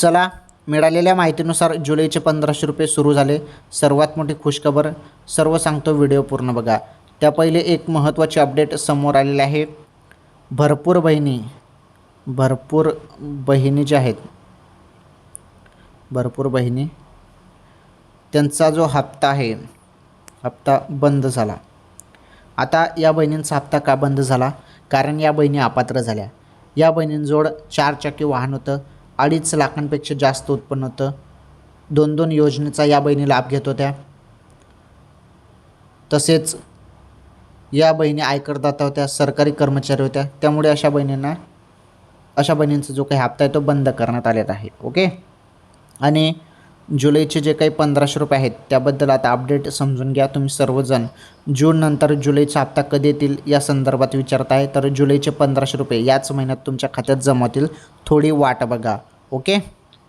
चला मिळालेल्या माहितीनुसार जुलैचे पंधराशे रुपये सुरू झाले. सर्वात मोठी खुशखबर सर्व सांगतो व्हिडिओ पूर्ण बघा. त्या पहिले एक महत्त्वाची अपडेट समोर आलेली आहे. भरपूर बहिणी भरपूर बहिणी ज्या आहेत भरपूर बहिणी त्यांचा जो हप्ता आहे हप्ता बंद झाला. आता या बहिणींचा हप्ता का बंद झाला? कारण या बहिणी अपात्र झाल्या. या बहिणींजवळ चार चाकी वाहन होतं. अडीच लाखांपेक्षा जास्त उत्पन्न होतं. दोन दोन योजनेचा या बहिणी लाभ घेत होत्या. तसेच या बहिणी आयकरदाता होत्या सरकारी कर्मचारी होत्या. त्यामुळे अशा बहिणींना अशा बहिणींचा जो काही हप्ता आहे तो बंद करण्यात आलेला आहे. ओके? आणि जुलैचे जे काही पंधराशे रुपये आहेत त्याबद्दल आता अपडेट समजून घ्या तुम्ही सर्वजण. जूननंतर जुलैचा हप्ता कधी येतील या संदर्भात विचारत आहे. तर जुलैचे पंधराशे रुपये याच महिन्यात तुमच्या खात्यात जमा होतील. थोडी वाट बघा ओके?